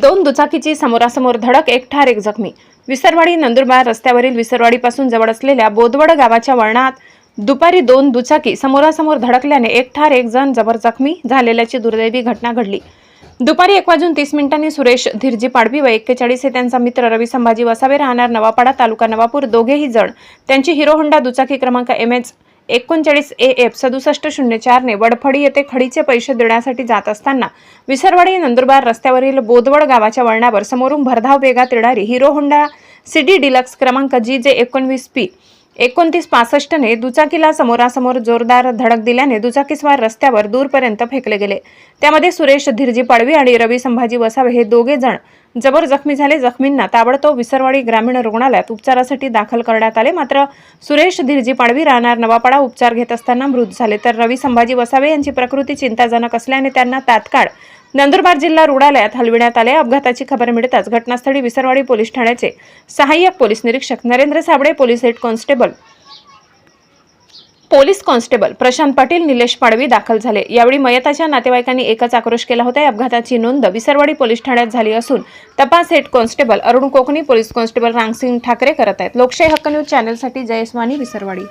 दोन दुचाकीची समोरासमोर धडक एक ठार एक जखमी विसरवाडी नंदुरबार रस्त्यावरील विसरवाडीपासून जवळ असलेल्या बोदवड गावाच्या वळणात दुपारी दोन दुचाकी समोरासमोर धडकल्याने एक ठार एक जण जबर जखमी झालेल्याची दुर्दैवी घटना घडली. दुपारी एक वाजून तीस मिनिटांनी सुरेश धीरजी पाडवी व एक्केचाळीस हे त्यांचा मित्र रवी संभाजी वसावे राहणार नवापाडा तालुका नवापूर. दोघेही जण त्यांची हिरो होंडा दुचाकी क्रमांक एम एच एकोणचाळीस ए एफ सदुसष्ट शून्य चारने वडफडी येथे खडीचे पैसे देण्यासाठी जात असताना विसरवाडी नंदुरबार रस्त्यावरील बोदवड गावाच्या वळणावर समोरून भरधाव वेगात येणारी हिरो होंडा सिडी डिलक्स क्रमांक जी जे एकोणवीस पी. एकोणतीस पासष्टने दुचाकीला समोरासमोर जोरदार धडक दिल्याने दुचाकीस्वार रस्त्यावर दूरपर्यंत फेकले गेले. त्यामध्ये सुरेश धीरजी पाडवी आणि रवी संभाजी वसावे हे दोघे जण जबर जखमी झाले. जखमींना ताबडतोब विसरवाडी ग्रामीण रुग्णालयात उपचारासाठी दाखल करण्यात आले. मात्र सुरेश धीरजी पाडवी राहणार नवापाडा उपचार घेत असताना मृत झाले. तर रवी संभाजी वसावे यांची प्रकृती चिंताजनक असल्याने त्यांना तात्काळ नंदुरबार जिल्हा रुग्णालयात हलविण्यात आले. अपघाताची खबर मिळताच घटनास्थळी विसरवाडी पोलीस ठाण्याचे सहाय्यक पोलीस निरीक्षक Narendra Sable police head constable police constable Prashant Patil Nilesh Padvi दाखल झाले. यावेळी मयताच्या नातेवाईकांनी एकच आक्रोश केला होता. या अपघाताची नोंद विसरवाडी पोलीस ठाण्यात झाली असून तपास head constable Arun Kokani police constable Rangsing Thakare करत आहेत. लोकशाही हक्क न्यूज चॅनलसाठी जयस्वानी विसरवाडी.